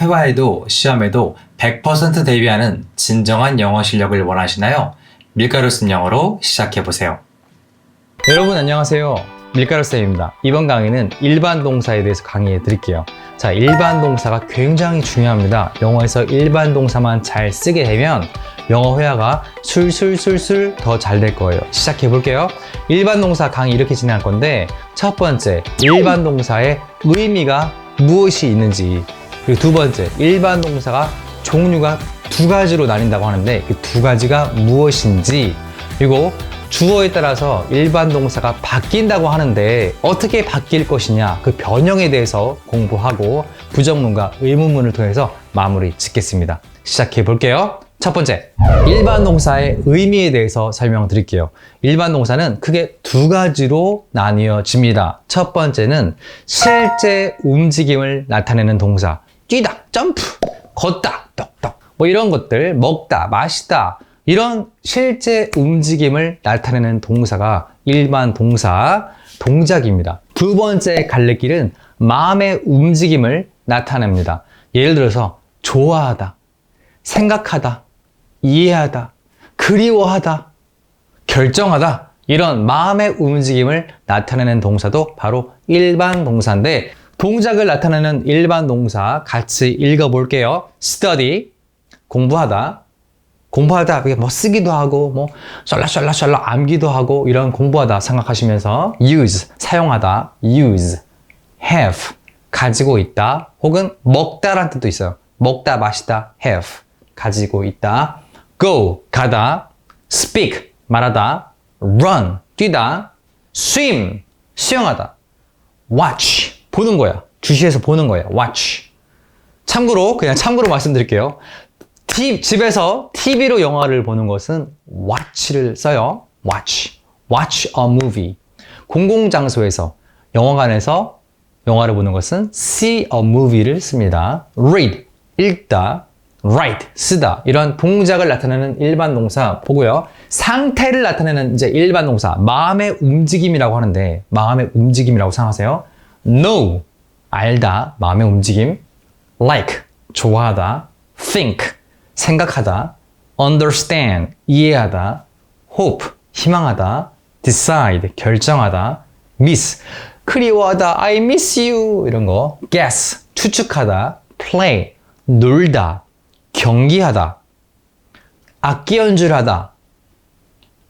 회화에도 시험에도 100% 대비하는 진정한 영어 실력을 원하시나요? 밀가루 쓴 영어로 시작해보세요. 여러분 안녕하세요. 밀가루 쌤입니다. 이번 강의는 일반 동사에 대해서 강의해 드릴게요. 자, 일반 동사가 굉장히 중요합니다. 영어에서 일반 동사만 잘 쓰게 되면 영어 회화가 술술술술 더 잘 될 거예요. 시작해 볼게요. 일반 동사 강의 이렇게 진행할 건데 첫 번째, 일반 동사의 의미가 무엇이 있는지 그리고 두 번째, 일반 동사가 종류가 두 가지로 나뉜다고 하는데 그 두 가지가 무엇인지 그리고 주어에 따라서 일반 동사가 바뀐다고 하는데 어떻게 바뀔 것이냐 그 변형에 대해서 공부하고 부정문과 의문문을 통해서 마무리 짓겠습니다. 시작해 볼게요. 첫 번째, 일반 동사의 의미에 대해서 설명드릴게요. 일반 동사는 크게 두 가지로 나뉘어집니다. 첫 번째는 실제 움직임을 나타내는 동사. 뛰다, 점프, 걷다, 떡떡. 뭐 이런 것들, 먹다, 마시다. 이런 실제 움직임을 나타내는 동사가 일반 동사, 동작입니다. 두 번째 갈래길은 마음의 움직임을 나타냅니다. 예를 들어서 좋아하다, 생각하다, 이해하다, 그리워하다, 결정하다. 이런 마음의 움직임을 나타내는 동사도 바로 일반 동사인데 동작을 나타내는 일반 동사 같이 읽어볼게요. study, 공부하다. 공부하다, 그게 뭐 쓰기도 하고, 뭐, 셜라셜라셜라 암기도 하고, 이런 공부하다 생각하시면서 use, 사용하다, use, have, 가지고 있다, 혹은 먹다라는 뜻도 있어요. 먹다, 마시다, have, 가지고 있다. go, 가다. speak, 말하다. run, 뛰다. swim, 수영하다. watch, 보는 거야. 주시해서 보는 거야. watch. 참고로, 그냥 참고로 말씀드릴게요. 티- 집에서 TV로 영화를 보는 것은 watch를 써요. watch. watch a movie. 공공 장소에서, 영화관에서 영화를 보는 것은 see a movie를 씁니다. read, 읽다, write, 쓰다. 이런 동작을 나타내는 일반 동사 보고요. 상태를 나타내는 이제 일반 동사, 마음의 움직임이라고 하는데, 마음의 움직임이라고 생각하세요. Know, 알다, 마음의 움직임. like, 좋아하다. think, 생각하다. understand, 이해하다. hope, 희망하다. decide, 결정하다. miss, 그리워하다. I miss you. 이런 거. guess, 추측하다. play, 놀다. 경기하다. 악기 연주하다.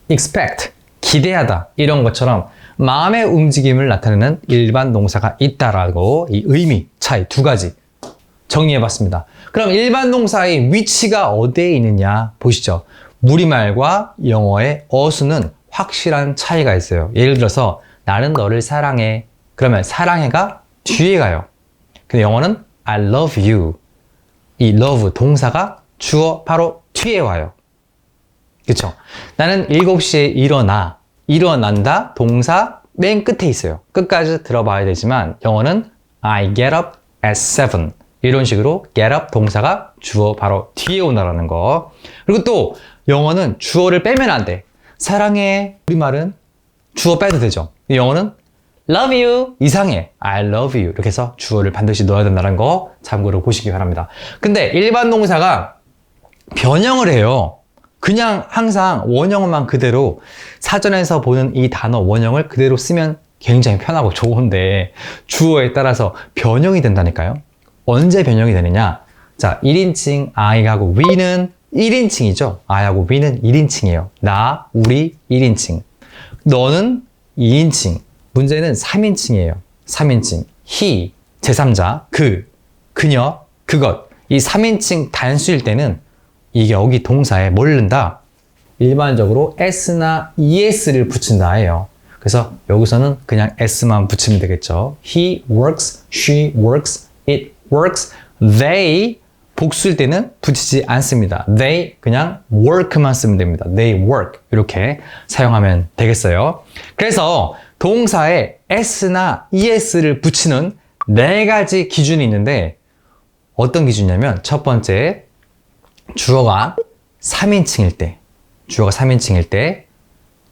expect, 기대하다. 이런 것처럼 마음의 움직임을 나타내는 일반 동사가 있다라고 이 의미 차이 두 가지 정리해봤습니다. 그럼 일반 동사의 위치가 어디에 있느냐 보시죠. 우리말과 영어의 어수는 확실한 차이가 있어요. 예를 들어서 나는 너를 사랑해. 그러면 사랑해가 뒤에 가요. 근데 영어는 I love you. 이 love 동사가 주어 바로 뒤에 와요. 그쵸? 나는 7시에 일어나. 일어난다. 동사 맨 끝에 있어요. 끝까지 들어봐야 되지만 영어는 I get up at 7. 이런 식으로 get up 동사가 주어 바로 뒤에 오나라는 거. 그리고 또 영어는 주어를 빼면 안 돼. 사랑해. 우리말은 주어 빼도 되죠. 영어는 love you 이상해. I love you. 이렇게 해서 주어를 반드시 넣어야 된다는 거 참고로 보시기 바랍니다. 근데 일반 동사가 변형을 해요. 그냥 항상 원형만 그대로 사전에서 보는 이 단어 원형을 그대로 쓰면 굉장히 편하고 좋은데 주어에 따라서 변형이 된다니까요. 언제 변형이 되느냐? 자, 1인칭 I하고 we는 1인칭이죠. I하고 we는 1인칭이에요. 나, 우리 1인칭. 너는 2인칭. 문제는 3인칭이에요. 3인칭. he, 제3자, 그, 그녀, 그것. 이 3인칭 단수일 때는 이게 여기 동사에 뭘 넣는다? 일반적으로 s나 es를 붙인다 해요. 그래서 여기서는 그냥 s만 붙이면 되겠죠. He works, she works, it works, they 복수일 때는 붙이지 않습니다. They 그냥 work만 쓰면 됩니다. They work 이렇게 사용하면 되겠어요. 그래서 동사에 s나 es를 붙이는 네 가지 기준이 있는데 어떤 기준이냐면 첫 번째 주어가 3인칭일 때, 주어가 3인칭일 때,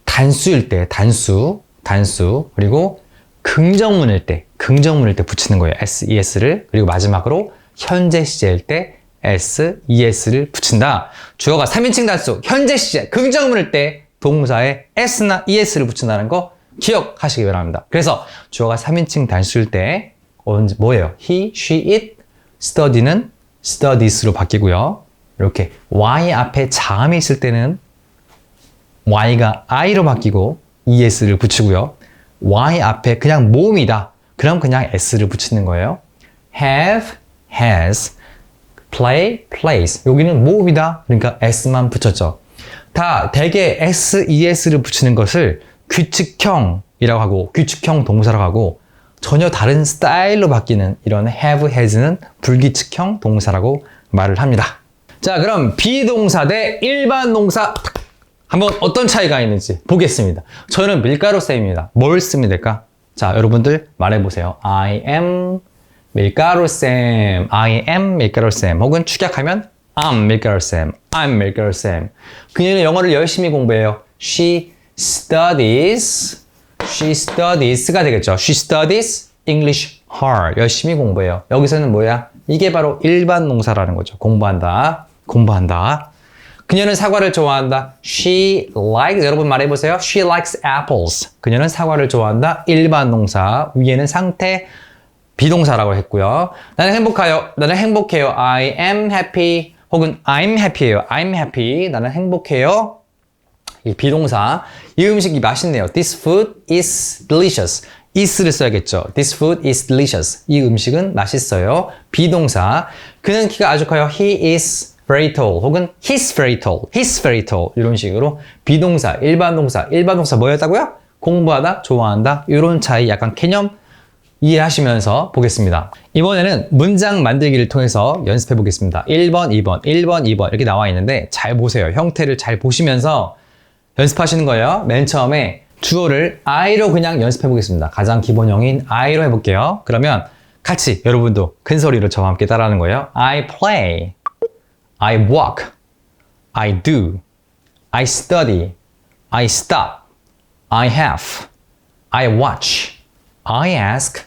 단수일 때, 단수, 단수, 그리고 긍정문일 때, 긍정문일 때 붙이는 거예요. S, ES를. 그리고 마지막으로 현재 시제일 때 s, es를 붙인다. 주어가 3인칭 단수, 현재 시제, 긍정문일 때 동사에 s나 es를 붙인다는 거 기억하시기 바랍니다. 그래서 주어가 3인칭 단수일 때 뭐예요? he, she, it, study는 studies로 바뀌고요. 이렇게 y 앞에 자음이 있을 때는 y가 i로 바뀌고 es를 붙이고요. y 앞에 그냥 모음이다. 그럼 그냥 s를 붙이는 거예요. have, has, play, plays. 여기는 모음이다. 그러니까 s만 붙였죠. 다 대개 s, es를 붙이는 것을 규칙형이라고 하고 규칙형 동사라고 하고 전혀 다른 스타일로 바뀌는 이런 have, has는 불규칙형 동사라고 말을 합니다. 자, 그럼 비동사 대 일반 동사 한번 어떤 차이가 있는지 보겠습니다. 저는 밀가루 쌤입니다. 뭘 쓰면 될까? 자, 여러분들 말해보세요. I am 밀가루 쌤, I am 밀가루 쌤, 혹은 축약하면 I'm 밀가루 쌤, I'm 밀가루 쌤. 그녀는 영어를 열심히 공부해요. She studies, she studies가 되겠죠. She studies English hard. 열심히 공부해요. 여기서는 뭐야? 이게 바로 일반 농사라는 거죠. 공부한다, 공부한다. 그녀는 사과를 좋아한다. She likes, 여러분 말해 보세요. She likes apples. 그녀는 사과를 좋아한다. 일반 동사. 위에는 상태 비동사라고 했고요. 나는 행복해요. 나는 행복해요. I am happy. 혹은 I'm happy예요. I'm happy. 나는 행복해요. 이 비동사. 이 음식이 맛있네요. This food is delicious. is를 써야겠죠. This food is delicious. 이 음식은 맛있어요. 비동사. 그는 키가 아주 커요. He is tall. 혹은 tall. he's very tall. 이런 식으로 비동사, 일반 동사, 일반 동사 뭐였다고요? 공부하다, 좋아한다. 이런 차이 약간 개념 이해하시면서 보겠습니다. 이번에는 문장 만들기를 통해서 연습해 보겠습니다. 1번, 2번, 1번, 2번 이렇게 나와 있는데 잘 보세요. 형태를 잘 보시면서 연습하시는 거예요. 맨 처음에 주어를 I로 그냥 연습해 보겠습니다. 가장 기본형인 I로 해볼게요. 그러면 같이 여러분도 큰 소리로 저와 함께 따라하는 거예요. I play, I walk, I do, I study, I stop, I have, I watch, I ask,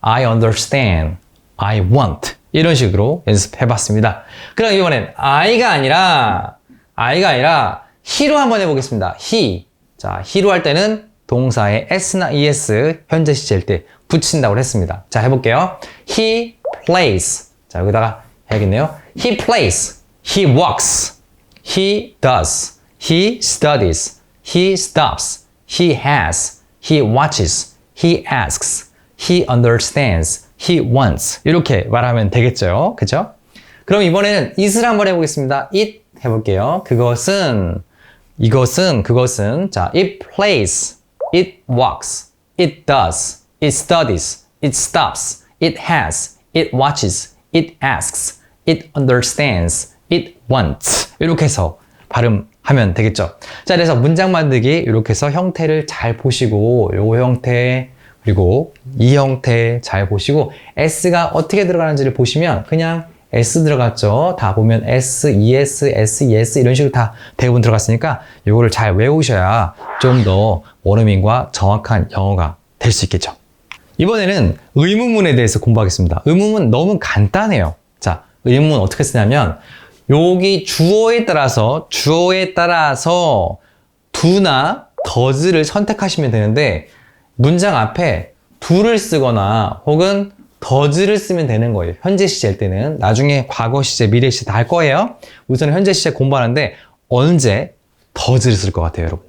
I understand, I want. 이런 식으로 연습해 봤습니다. 그럼 이번엔 I가 아니라, I가 아니라 he로 한번 해보겠습니다. he. 자, he로 할 때는 동사에 s나 es 현재 시제일 때 붙인다고 했습니다. 자, 해볼게요. He plays. 자, 여기다가 해야겠네요. He plays. He walks. He does. He studies. He stops. He has. He watches. He asks. He understands. He wants. 이렇게 말하면 되겠죠. 그죠? 그럼 이번에는 it을 한번 해보겠습니다. it 해볼게요. 그것은, 이것은, 그것은, 자, it plays, it walks, it does, it studies, it stops, it has, it watches, it asks, it understands, It wants. 이렇게 해서 발음하면 되겠죠. 자, 그래서 문장 만들기 이렇게 해서 형태를 잘 보시고 요 형태 그리고 이 형태 잘 보시고 S가 어떻게 들어가는지를 보시면 그냥 S 들어갔죠. 다 보면 S, ES, SES 이런 식으로 다 대부분 들어갔으니까 이거를 잘 외우셔야 좀 더 원어민과 정확한 영어가 될 수 있겠죠. 이번에는 의문문에 대해서 공부하겠습니다. 의문문 너무 간단해요. 자, 의문문 어떻게 쓰냐면 여기 주어에 따라서 주어에 따라서 do나 does를 선택하시면 되는데 문장 앞에 do를 쓰거나 혹은 does를 쓰면 되는 거예요. 현재 시제일 때는 나중에 과거 시제, 미래 시제 다 할 거예요. 우선 현재 시제 공부하는데 언제 does를 쓸 것 같아요, 여러분?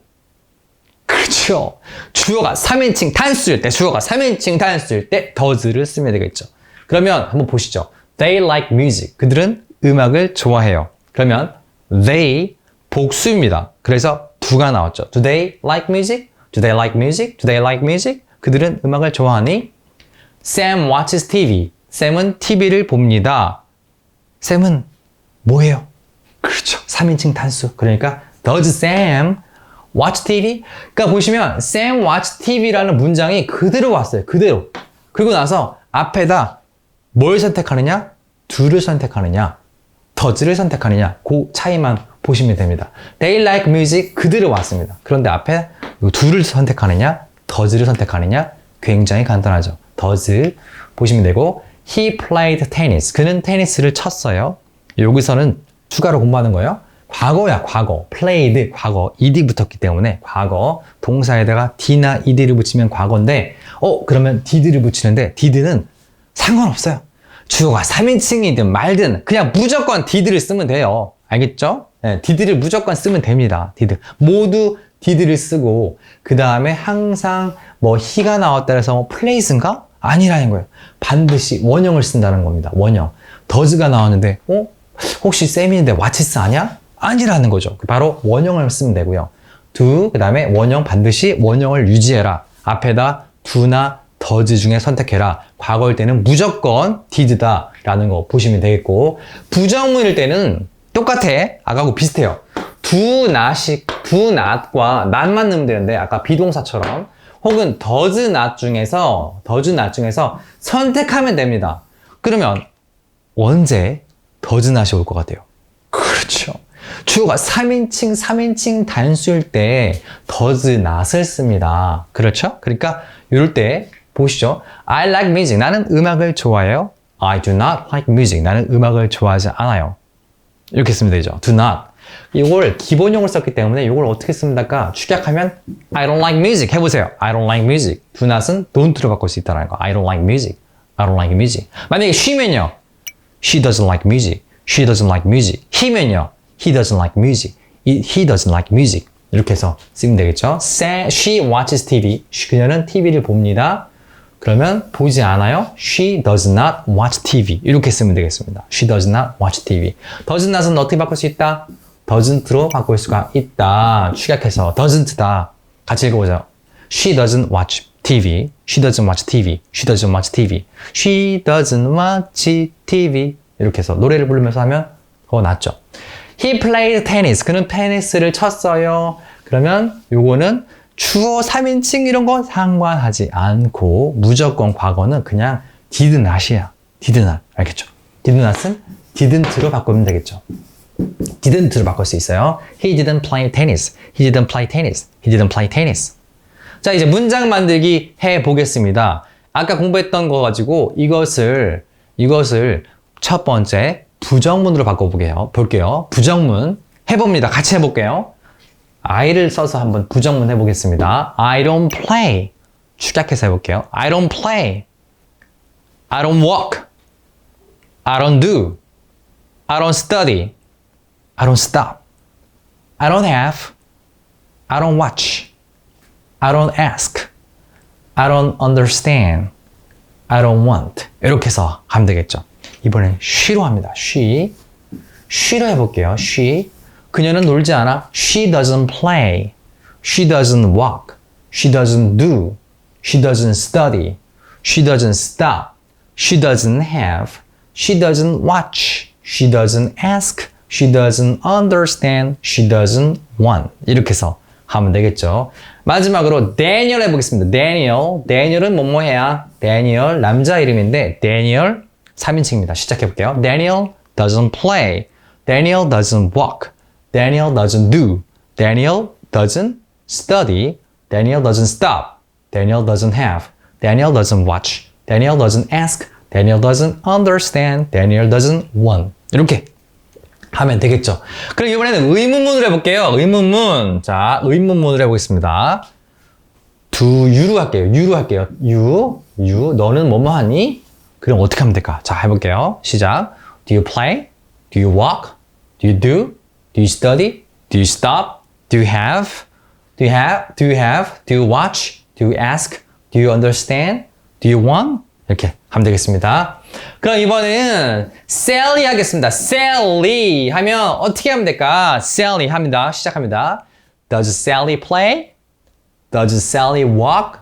그렇죠. 주어가 3인칭 단수일 때, 주어가 3인칭 단수일 때 does를 쓰면 되겠죠. 그러면 한번 보시죠. They like music. 그들은 음악을 좋아해요. 그러면 they 복수입니다. 그래서 두가 나왔죠. Do they like music? Do they like music? Do they like music? 그들은 음악을 좋아하니? Sam watches TV. 샘은 TV를 봅니다. 샘은 뭐예요? 그렇죠. 3인칭 단수. 그러니까 does Sam watch TV? 그러니까 보시면 Sam watch TV라는 문장이 그대로 왔어요. 그대로. 그리고 나서 앞에다 뭘 선택하느냐? do를 선택하느냐? Does를 선택하느냐? 그 차이만 보시면 됩니다. They like music 그대로 왔습니다. 그런데 앞에 do를 선택하느냐? does를 선택하느냐? 굉장히 간단하죠. does 보시면 되고 He played tennis. 그는 테니스를 쳤어요. 여기서는 추가로 공부하는 거예요. 과거야, 과거. played, 과거. ed 붙었기 때문에 과거. 동사에다가 d나 ed를 붙이면 과거인데, 어, 그러면 did를 붙이는데, did는 상관없어요. 주어가 3인칭이든 말든 그냥 무조건 did를 쓰면 돼요. 알겠죠? 네, did를 무조건 쓰면 됩니다. did. 모두 did를 쓰고, 그 다음에 항상 뭐 he가 나왔다 해서 뭐 place인가? 아니라는 거예요. 반드시 원형을 쓴다는 겁니다. 원형. does가 나왔는데, 어? 혹시 쌤인데 what's 아니야? 아니라는 거죠. 바로 원형을 쓰면 되고요. do, 그 다음에 원형 반드시 원형을 유지해라. 앞에다 do나 does 중에 선택해라. 과거일 때는 무조건 did다 라는 거 보시면 되겠고 부정문일 때는 똑같아. 아까하고 비슷해요. do not이 do not과 not만 넣으면 되는데 아까 비동사처럼 혹은 does not 중에서 does not 중에서 선택하면 됩니다. 그러면 언제 does not이 올 것 같아요? 그렇죠. 주어가 3인칭, 3인칭 단수일 때 does not을 씁니다. 그렇죠? 그러니까 이럴 때 보시죠. I like music. 나는 음악을 좋아해요. I do not like music. 나는 음악을 좋아하지 않아요. 이렇게 쓰면 되죠. do not. 이걸 기본용을 썼기 때문에 이걸 어떻게 씁니까? 축약하면 I don't like music 해보세요. I don't like music. do not은 don't로 바꿀 수 있다는 거. I don't like music. I don't like music. 만약에 she면요. She doesn't like music. She doesn't like music. he면요. He doesn't like music. He doesn't like music. 이렇게 해서 쓰면 되겠죠. She watches TV. 그녀는 TV를 봅니다. 그러면 보지 않아요. She does not watch TV. 이렇게 쓰면 되겠습니다. She does not watch TV. does not은 어떻게 바꿀 수 있다? doesn't로 바꿀 수가 있다. 축약해서 doesn't다. 같이 읽어보자. She doesn't watch TV. She doesn't watch TV. She doesn't watch TV. She doesn't watch TV. 이렇게 해서 노래를 부르면서 하면 그거 낫죠. He played tennis. 그는 테니스를 쳤어요. 그러면 요거는 주어 3인칭 이런 거 상관하지 않고 무조건 과거는 그냥 did not이야. did not. 알겠죠? did not은 didn't로 바꾸면 되겠죠. didn't로 바꿀 수 있어요. He didn't play tennis. He didn't play tennis. He didn't play tennis. 자, 이제 문장 만들기 해 보겠습니다. 아까 공부했던 거 가지고 이것을 이것을 첫 번째 부정문으로 바꿔볼게요. 볼게요. 부정문 해봅니다. 같이 해볼게요. I를 써서 한번 부정문 해보겠습니다. I don't play. 축약해서 해볼게요. I don't play. I don't walk. I don't do. I don't study. I don't stop. I don't have. I don't watch. I don't ask. I don't understand. I don't want. 이렇게 해서 하면 되겠죠. 이번엔 she로 합니다. she. she로 해볼게요. she. 그녀는 놀지 않아. She doesn't play. She doesn't walk. She doesn't do. She doesn't study. She doesn't stop. She doesn't have. She doesn't watch. She doesn't ask. She doesn't understand. She doesn't want. 이렇게 해서 하면 되겠죠. 마지막으로 Daniel 해보겠습니다. Daniel. Daniel은 뭐뭐 해야? Daniel 남자 이름인데 Daniel 3인칭입니다. 시작해볼게요. Daniel doesn't play. Daniel doesn't walk. Daniel doesn't do. Daniel doesn't study. Daniel doesn't stop. Daniel doesn't have. Daniel doesn't watch. Daniel doesn't ask. Daniel doesn't understand. Daniel doesn't want. 이렇게 하면 되겠죠. 그럼 이번에는 의문문을 해볼게요. 의문문. 자, 의문문을 해보겠습니다. do you로 할게요. you로 할게요. you, you. 너는 뭐뭐 하니? 그럼 어떻게 하면 될까? 자, 해볼게요. 시작. Do you play? Do you walk? Do you do? Do you study? Do you stop? Do you have? Do you have? Do you have? Do you watch? Do you ask? Do you understand? Do you want? 이렇게 하면 되겠습니다. 그럼 이번에는 Sally 하겠습니다. Sally 하면 어떻게 하면 될까? Sally 합니다. 시작합니다. Does Sally play? Does Sally walk?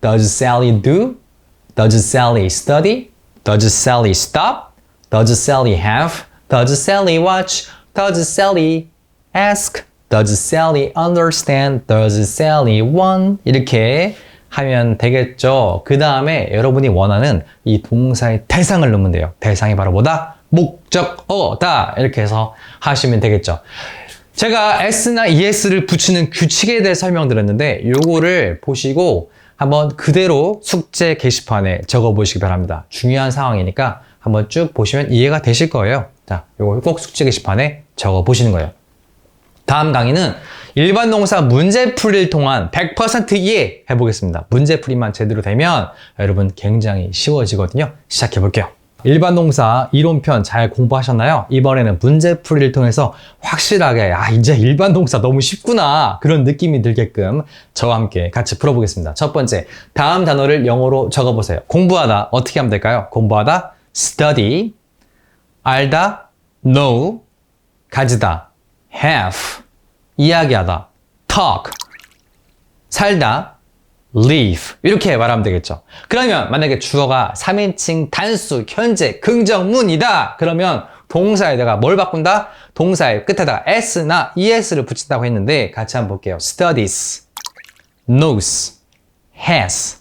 Does Sally do? Does Sally study? Does Sally stop? Does Sally have? Does Sally watch? Does Sally ask? Does Sally understand? Does Sally want? 이렇게 하면 되겠죠. 그 다음에 여러분이 원하는 이 동사의 대상을 넣으면 돼요. 대상이 바로 뭐다? 목적어다. 이렇게 해서 하시면 되겠죠. 제가 s나 es를 붙이는 규칙에 대해 설명드렸는데 요거를 보시고 한번 그대로 숙제 게시판에 적어 보시기 바랍니다. 중요한 상황이니까 한번 쭉 보시면 이해가 되실 거예요. 자, 요걸 꼭 숙제 게시판에 적어 보시는 거예요. 다음 강의는 일반 동사 문제풀이를 통한 100% 이해 해보겠습니다. 문제풀이만 제대로 되면 여러분 굉장히 쉬워지거든요. 시작해 볼게요. 일반 동사 이론편 잘 공부하셨나요? 이번에는 문제풀이를 통해서 확실하게 아 이제 일반 동사 너무 쉽구나 그런 느낌이 들게끔 저와 함께 같이 풀어보겠습니다. 첫 번째 다음 단어를 영어로 적어보세요. 공부하다 어떻게 하면 될까요? 공부하다 study 알다 know 가지다 have 이야기하다 talk 살다 live 이렇게 말하면 되겠죠. 그러면 만약에 주어가 3인칭 단수 현재 긍정문이다. 그러면 동사에다가 뭘 바꾼다? 동사의 끝에다가 s나 es를 붙인다고 했는데 같이 한번 볼게요. studies, knows, has,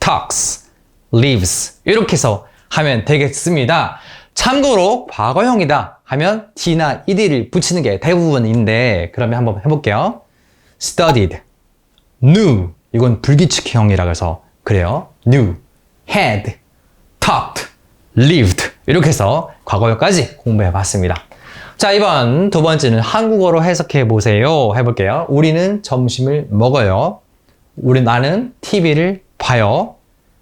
talks, lives 이렇게 해서 하면 되겠습니다. 참고로 과거형이다 하면 d나 ed를 붙이는 게 대부분인데 그러면 한번 해볼게요. studied, knew 이건 불규칙형이라 해서 그래요. knew, had, talked, lived 이렇게 해서 과거형까지 공부해 봤습니다. 자, 이번 두 번째는 한국어로 해석해 보세요. 해볼게요. 우리는 점심을 먹어요. 우리 나는 TV를 봐요.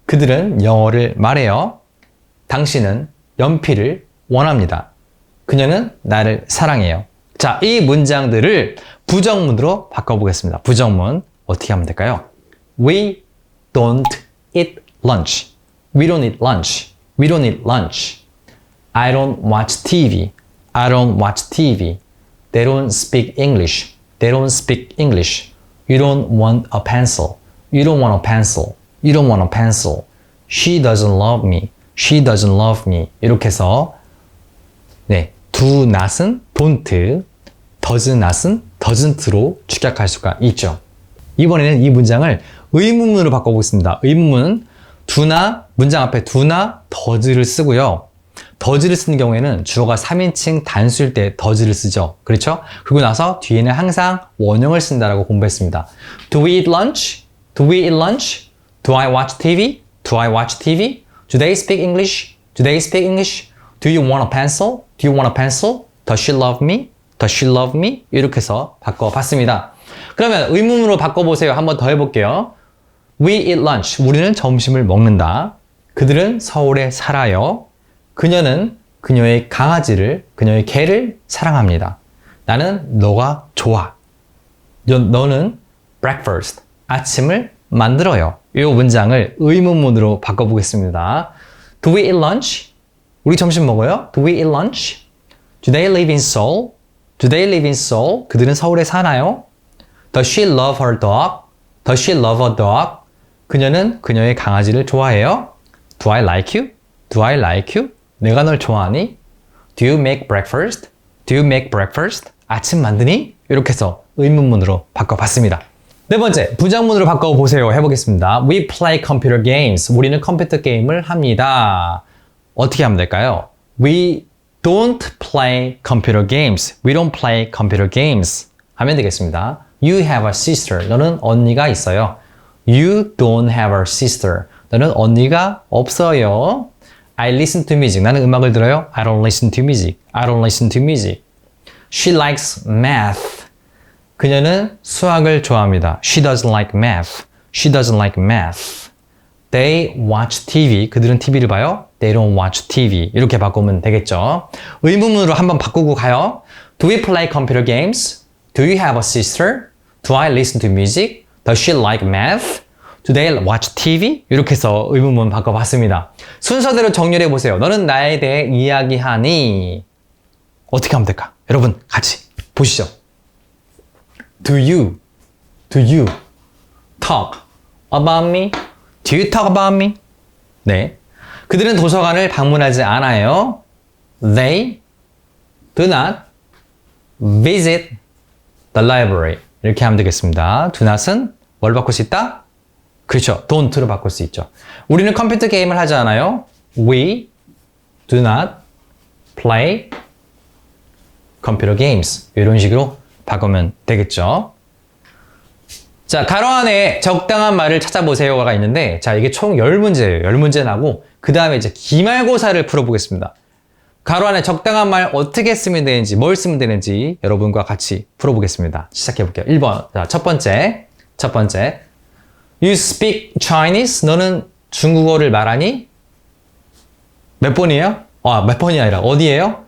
그들은 영어를 말해요. 당신은 연필을 원합니다. 그녀는 나를 사랑해요. 자, 이 문장들을 부정문으로 바꿔보겠습니다. 부정문 어떻게 하면 될까요? We don't eat lunch. We don't eat lunch. We don't eat lunch. I don't watch TV. I don't watch TV. They don't speak English. They don't speak English. You don't want a pencil. You don't want a pencil. You don't want a pencil. She doesn't love me. She doesn't love me. 이렇게 해서 네, do not은 don't, does not은 doesn't로 축약할 수가 있죠. 이번에는 이 문장을 의문문으로 바꿔보겠습니다. 의문문은 do나 문장 앞에 do나 does를 쓰고요. does를 쓰는 경우에는 주어가 3인칭 단수일 때 does를 쓰죠. 그렇죠? 그리고 나서 뒤에는 항상 원형을 쓴다라고 공부했습니다. Do we eat lunch? Do we eat lunch? Do I watch TV? Do I watch TV? Do they speak English? Do they speak English? Do you want a pencil? Do you want a pencil? Does she love me? Does she love me? 이렇게 해서 바꿔봤습니다. 그러면 의문으로 바꿔보세요. 한번 더 해볼게요. We eat lunch. 우리는 점심을 먹는다. 그들은 서울에 살아요. 그녀는 그녀의 강아지를, 그녀의 개를 사랑합니다. 나는 너가 좋아. 너, 너는 breakfast. 아침을 만들어요. 이 문장을 의문문으로 바꿔보겠습니다. Do we eat lunch? 우리 점심 먹어요? Do we eat lunch? Do they live in Seoul? Do they live in Seoul? 그들은 서울에 사나요? Does she love her dog? Does she love her dog? 그녀는 그녀의 강아지를 좋아해요? Do I like you? Do I like you? 내가 널 좋아하니? Do you make breakfast? Do you make breakfast? 아침 만드니? 이렇게 해서 의문문으로 바꿔봤습니다. 네 번째, 부정문으로 바꿔보세요. 해보겠습니다. We play computer games. 우리는 컴퓨터 게임을 합니다. 어떻게 하면 될까요? We don't play computer games. We don't play computer games. 하면 되겠습니다. You have a sister. 너는 언니가 있어요. You don't have a sister. 너는 언니가 없어요. I listen to music. 나는 음악을 들어요. I don't listen to music. I don't listen to music. She likes math. 그녀는 수학을 좋아합니다. She doesn't like math. She doesn't like math. They watch TV. 그들은 TV를 봐요. They don't watch TV. 이렇게 바꾸면 되겠죠. 의문문으로 한번 바꾸고 가요. Do we play computer games? Do you have a sister? Do I listen to music? Does she like math? Do they watch TV? 이렇게 해서 의문문 바꿔봤습니다. 순서대로 정렬해 보세요. 너는 나에 대해 이야기하니? 어떻게 하면 될까? 여러분 같이 보시죠. Do you, do you talk about me? Do you talk about me? 네. 그들은 도서관을 방문하지 않아요. They do not visit the library. 이렇게 하면 되겠습니다. do not은 뭘 바꿀 수 있다? 그렇죠. don't로 바꿀 수 있죠. 우리는 컴퓨터 게임을 하지 않아요. We do not play computer games. 이런 식으로 바꾸면 되겠죠. 자, 가로 안에 적당한 말을 찾아보세요가 있는데, 자, 이게 총 10문제예요. 10문제 나고, 그 다음에 이제 기말고사를 풀어보겠습니다. 가로 안에 적당한 말 어떻게 쓰면 되는지, 뭘 쓰면 되는지 여러분과 같이 풀어보겠습니다. 시작해볼게요. 1번. 자, 첫 번째. 첫 번째. You speak Chinese? 너는 중국어를 말하니? 몇 번이에요? 아, 몇 번이 아니라 어디에요?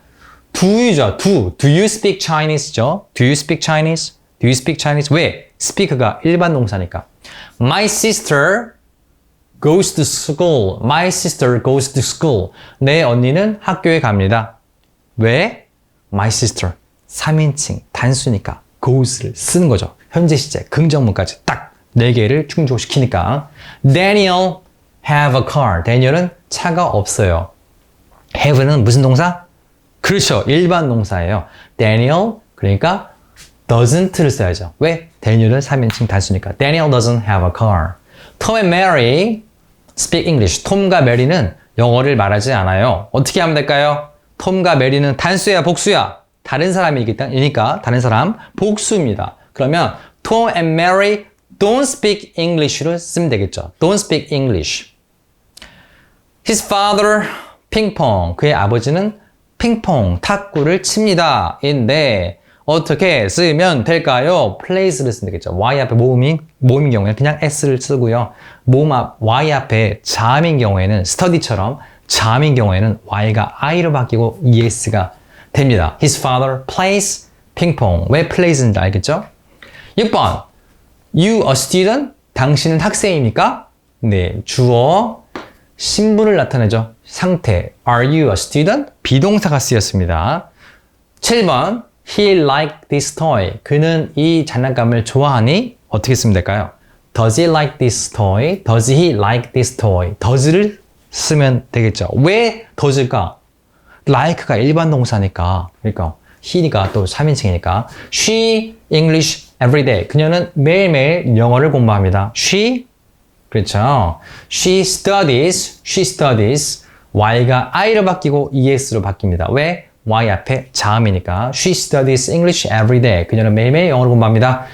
Do이죠. do. Do you speak Chinese죠? Do you speak Chinese? Do you speak Chinese? 왜? speak가 일반 동사니까. My sister goes to school. My sister goes to school. 내 언니는 학교에 갑니다. 왜? My sister. 3인칭 단수니까 goes를 쓰는 거죠. 현재 시제 긍정문까지 딱 4개를 충족시키니까 Daniel have a car. 데니얼은 차가 없어요. have는 무슨 동사? 그렇죠. 일반 동사예요. Daniel 그러니까 doesn't를 써야죠. 왜? 데니얼은 3인칭 단수니까. Daniel doesn't have a car. Tom and Mary speak English. 톰과 메리는 영어를 말하지 않아요. 어떻게 하면 될까요? 톰과 메리는 단수야, 복수야? 다른 사람이니까 다른 사람 복수입니다. 그러면 Tom and Mary don't speak English로 쓰면 되겠죠. Don't speak English. His father 핑퐁. 그의 아버지는 핑퐁, 탁구를 칩니다. 인데 어떻게 쓰면 될까요? plays를 쓰면 되겠죠. y 앞에 모음인, 모음인 경우에는 그냥 s를 쓰고요. 모음 앞 y 앞에 자음인 경우에는 study처럼 자음인 경우에는 y가 i로 바뀌고 es가 됩니다. His father plays 핑퐁. 왜 plays인지 알겠죠? 6번. You a student? 당신은 학생입니까? 네, 주어 신분을 나타내죠. 상태. Are you a student? 비동사가 쓰였습니다. 7번. He liked this toy. 그는 이 장난감을 좋아하니? 어떻게 쓰면 될까요? Does he like this toy? Does he like this toy? does를 쓰면 되겠죠. 왜 does일까? like가 일반 동사니까. 그러니까 he가 또 3인칭이니까. She English every day. 그녀는 매일매일 영어를 공부합니다. She 그렇죠. She studies, she studies. Y가 I로 바뀌고 ES로 바뀝니다. 왜? Y 앞에 자음이니까. She studies English every day. 그녀는 매일매일 영어를 공부합니다.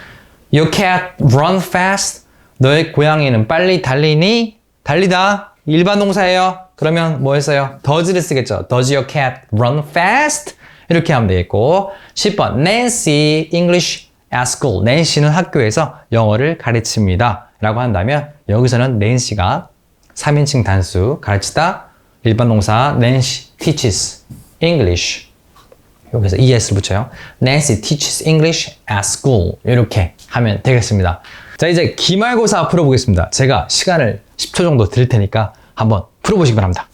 Your cat run fast. 너의 고양이는 빨리 달리니? 달리다. 일반 동사예요. 그러면 뭐 했어요? does를 쓰겠죠. Does your cat run fast? 이렇게 하면 되겠고. 10번. Nancy English at school. 낸시는 학교에서 영어를 가르칩니다. 라고 한다면 여기서는 낸시가 3인칭 단수 가르치다 일반 동사 Nancy teaches English 여기서 es를 붙여요. Nancy teaches English at school 이렇게 하면 되겠습니다. 자 이제 기말고사 풀어보겠습니다. 제가 시간을 10초 정도 드릴 테니까 한번 풀어보시기 바랍니다.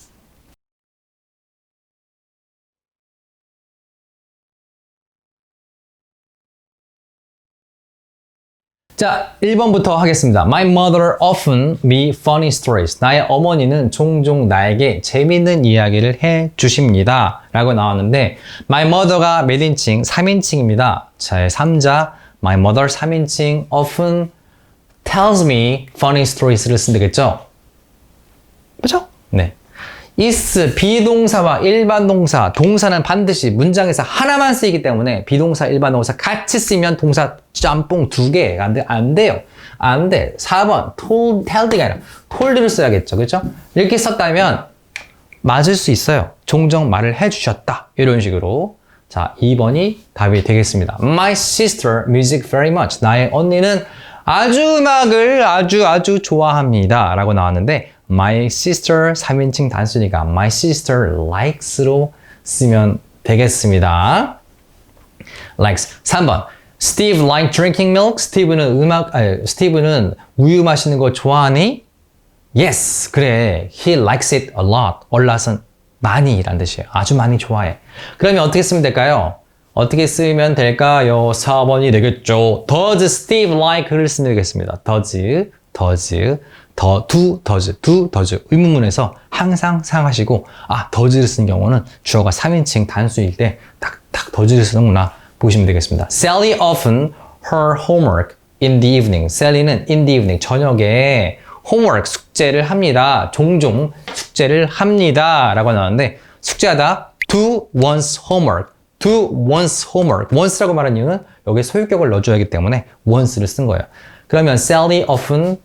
자, 1번부터 하겠습니다. My mother often me funny stories. 나의 어머니는 종종 나에게 재밌는 이야기를 해 주십니다. 라고 나왔는데, my mother가 몇 인칭? 3인칭입니다. 자, 3자, my mother 3인칭 often tells me funny stories를 되겠죠? 그죠? 네. Is 비동사와 일반 동사, 동사는 반드시 문장에서 하나만 쓰이기 때문에 비동사, 일반 동사 같이 쓰면 동사 짬뽕 두 개가 안, 돼, 안 돼요. 안 돼. 4번 told, telled가 아니라 told를 써야겠죠. 그렇죠? 이렇게 썼다면 맞을 수 있어요. 종종 말을 해주셨다. 이런 식으로. 자, 2번이 답이 되겠습니다. My sister music very much. 나의 언니는 아주 음악을 아주 아주 좋아합니다. 라고 나왔는데 my sister 3인칭 단수니까 my sister likes로 쓰면 되겠습니다. likes. 3번. Steve like drinking milk. 스티브는 음악, 아니, 스티브는 우유 마시는 거 좋아하니? Yes. 그래. He likes it a lot. a lot은 많이 라는 뜻이에요. 아주 많이 좋아해. 그러면 어떻게 쓰면 될까요? 어떻게 쓰면 될까요? 4번이 되겠죠. Does Steve like를 쓰면 되겠습니다. Does, does, 더, do, does, do, does 의문문에서 항상 사용하시고 아, does를 쓰는 경우는 주어가 3인칭 단수일 때 딱딱 does를 쓰는구나 보시면 되겠습니다. Sally often her homework in the evening. Sally는 in the evening 저녁에 homework 숙제를 합니다. 종종 숙제를 합니다. 라고 나왔는데 숙제하다 do one's homework. do one's homework. once라고 말한 이유는 여기에 소유격을 넣어줘야 하기 때문에 once를 쓴 거예요. 그러면 Sally often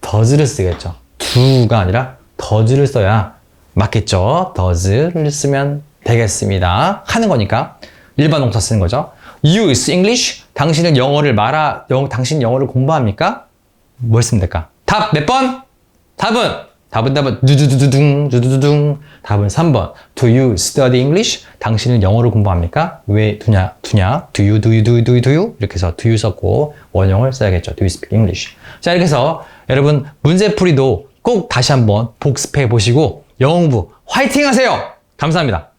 does를 쓰겠죠. do가 아니라 does를 써야 맞겠죠. does를 쓰면 되겠습니다. 하는 거니까 일반 동사 쓰는 거죠. use English. 당신은 영어를 말하, 영, 당신 영어를 공부합니까? 뭐 했으면 될까? 답 몇 번? 답은 답은 답은 두두두두둥 두두두둥. 답은 3번. Do you study English? 당신은 영어를 공부합니까? 왜 두냐 두냐? Do you do you do you do you do you? 이렇게 해서 do you 썼고 원형을 써야겠죠. Do you speak English? 자 이렇게 해서 여러분 문제풀이도 꼭 다시 한번 복습해 보시고 영어 공부 화이팅 하세요! 감사합니다